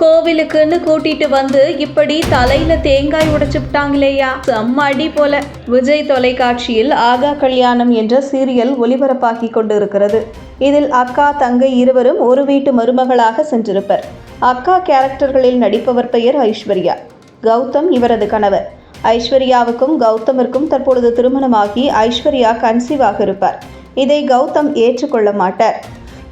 கோவிலுக்குன்னு கூட்டிட்டு வந்து இப்படி தலையில தேங்காய் உடைச்சுட்டாங்களேயா விட்டாங்களேயா? அடி போல. விஜய் தொலைக்காட்சியில் ஆகா கல்யாணம் என்ற சீரியல் ஒளிபரப்பாகி கொண்டு இருக்கிறது இதில் அக்கா தங்கை இருவரும் ஒரு வீட்டு மருமகளாக சென்றிருப்பர். அக்கா கேரக்டர்களில் நடிப்பவர் பெயர் ஐஸ்வர்யா. கௌதம் இவரது கணவர். ஐஸ்வர்யாவுக்கும் கௌதமிற்கும் தற்பொழுது திருமணமாகி ஐஸ்வர்யா கன்சீவாக இருப்பார். இதை கௌதம் ஏற்றுக்கொள்ள மாட்டார்.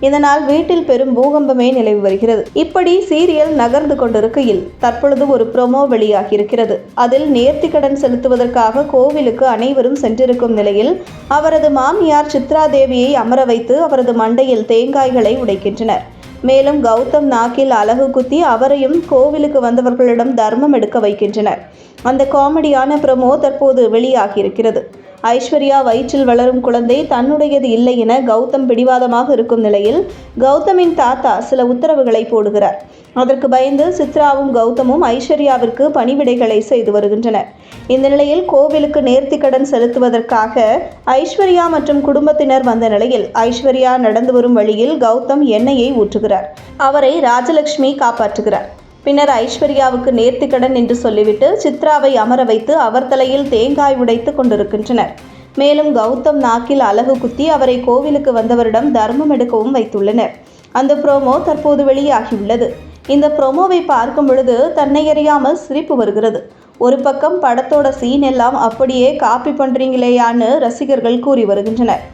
இதனால் வீட்டில் பெரும் பூகம்பமே நிலவி வருகிறது. இப்படி சீரியல் நகர்ந்து கொண்டிருக்கையில் தற்பொழுது ஒரு ப்ரொமோ வெளியாகியிருக்கிறது. அதில் நேர்த்தி கடன் செலுத்துவதற்காக கோவிலுக்கு அனைவரும் சென்றிருக்கும் நிலையில் அவரது மாமியார் சித்ரா தேவியை அமர வைத்து அவரது மண்டையில் தேங்காய்களை உடைக்கின்றனர். மேலும் கௌதம் நாக்கில் அலகு குத்தி அவரையும் கோவிலுக்கு வந்தவர்களிடம் தர்மம் எடுக்க வைக்கின்றனர். அந்த காமெடியான ப்ரமோ தற்போது வெளியாகியிருக்கிறது. ஐஸ்வர்யா வயிற்றில் வளரும் குழந்தை தன்னுடையது இல்லை என கௌதம் பிடிவாதமாக இருக்கும் நிலையில் கௌதமின் தாத்தா சில உத்தரவுகளை போடுகிறார். அதற்கு பயந்து சித்ராவும் கௌதமும் ஐஸ்வர்யாவிற்கு பணிவிடைகளை செய்து வருகின்றனர். இந்த நிலையில் கோவிலுக்கு நேர்த்திக்கடன் செலுத்துவதற்காக ஐஸ்வர்யா மற்றும் குடும்பத்தினர் வந்த நிலையில் ஐஸ்வர்யா நடந்து வரும் வழியில் கௌதம் எண்ணெயை ஊற்றுகிறார். அவரை ராஜலட்சுமி காப்பாற்றுகிறார். பின்னர் ஐஸ்வர்யாவுக்கு நேர்த்திக்கடன் என்று சொல்லிவிட்டு சித்ராவை அமர வைத்து அவர் தலையில் தேங்காய் உடைத்து கொண்டிருக்கின்றனர். மேலும் கௌதம் நாக்கில் அலகு குத்தி அவரை கோவிலுக்கு வந்தவரிடம் தர்மம் எடுக்கவும் வைத்துள்ளனர். அந்த ப்ரோமோ தற்போது வெளியாகியுள்ளது. இந்த ப்ரோமோவை பார்க்கும் பொழுது தன்னை அறியாமல் சிரிப்பு வருகிறது. ஒரு பக்கம் படத்தோட சீன் எல்லாம் அப்படியே காப்பி பண்ணுறீங்களேயான்னு ரசிகர்கள் கூறி வருகின்றனர்.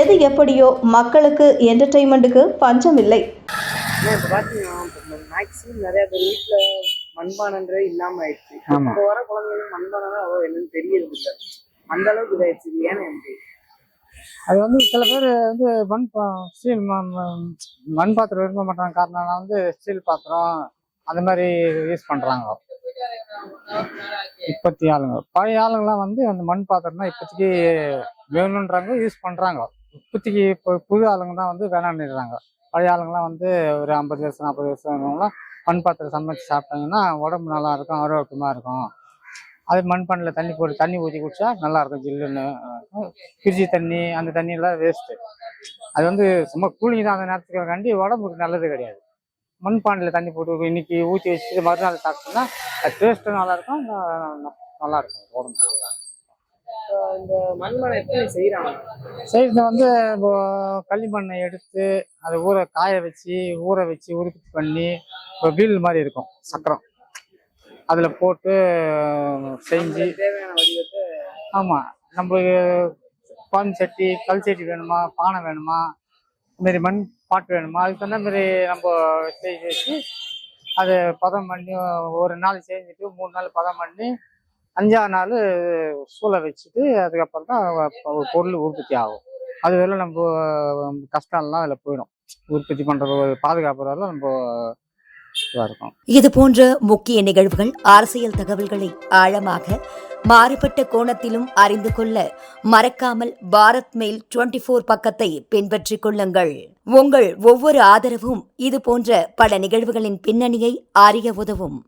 எது எப்படியோ மக்களுக்கு என்டர்டெயின்மெண்ட்டுக்கு பஞ்சம் இல்லை. மேக்ஸிமம் நிறைய பேர் வீட்டுல மண்பானன்றே இல்லாம ஆயிடுச்சு. இப்போ வர குழந்தைங்களுக்கு மண்பானம் அவ்வளோ என்னன்னு தெரியறது இல்ல அந்த அளவுக்கு இதாயிடுச்சு. இது ஏன்னு எனக்கு. அது வந்து சில பேர் வந்து மண் ஸ்டீல் மண் பாத்திரம் விரும்ப மாட்டாங்க. காரணம் வந்து ஸ்டீல் பாத்திரம் அந்த மாதிரி யூஸ் பண்றாங்க. இப்பத்தி ஆளுங்க. பழைய ஆளுங்கலாம் வந்து அந்த மண் பாத்திரம் தான் இப்போதைக்கு வேணுன்றாங்க யூஸ் பண்றாங்க. இப்போதைக்கு இப்போ புது ஆளுங்க தான் வந்து வேணான்னுறாங்க பழைய ஆளுங்கெல்லாம் வந்து ஒரு ஐம்பது வருஷம் நாற்பது வருஷம் இருக்கவங்களாம் மண் பாத்திரம் சமைச்சு சாப்பிட்டாங்கன்னா உடம்பு நல்லா இருக்கும் ஆரோக்கியமாக இருக்கும். அது மண்பானையில் தண்ணி போட்டு தண்ணி ஊற்றி குடிச்சா நல்லா இருக்கும் ஜில்லுன்னு. பிரிச்சி தண்ணி அந்த தண்ணியெல்லாம் வேஸ்ட்டு அது வந்து சும்மா கூலிங் தான் அந்த நேரத்துக்கு கண்டி உடம்புக்கு நல்லது கிடையாது. மண்பானையில் தண்ணி போட்டு இன்னைக்கு ஊற்றி வச்சுட்டு மறுநாள் சாப்பிட்டோம்னா அது டேஸ்ட்டும் நல்லாயிருக்கும் நல்லாயிருக்கும் நல்லா இருக்கும் உடம்பு இந்த மண்பானை எப்படி செய்யறாங்க செய்கிறது வந்து இப்போ களிமண்ணை எடுத்து அதை ஊற காய வச்சு ஊற வச்சு உருப்பி பண்ணி இப்போ வீல் மாதிரி இருக்கும் சக்கரம். அதில் போட்டு செஞ்சு. ஆமாம் நம்மளுக்கு பான் சட்டி கல் சட்டி வேணுமா பானை வேணுமா இந்த மாதிரி மண் பாட்டு வேணுமா அதுக்கு தகுந்த மாதிரி நம்ம செஞ்சு வச்சு அதை பதம் பண்ணி ஒரு நாள் செஞ்சுட்டு மூணு நாள் பதம் பண்ணி அஞ்சாறு நாள் சூளை வச்சுட்டு அதுக்கப்புறம் தான் ஒரு பொருள் உற்பத்தி ஆகும். அது வரையிலும் நம்ம கஷ்டம்லாம் அதில் போயிடும். உற்பத்தி பண்ணுறது பாதுகாப்புறதுல நம்ம இருக்கும். இது போன்ற முக்கிய நிகழ்வுகள் அரசியல் தகவல்களை ஆழமாக மாறுபட்ட கோணத்திலும் அறிந்து கொள்ள மறக்காமல் பாரத் மெயில் 24 ஃபோர் பக்கத்தை பின்பற்றிக் கொள்ளுங்கள். உங்கள் ஒவ்வொரு ஆதரவும் இது போன்ற பல நிகழ்வுகளின் பின்னணியை அறிய உதவும்.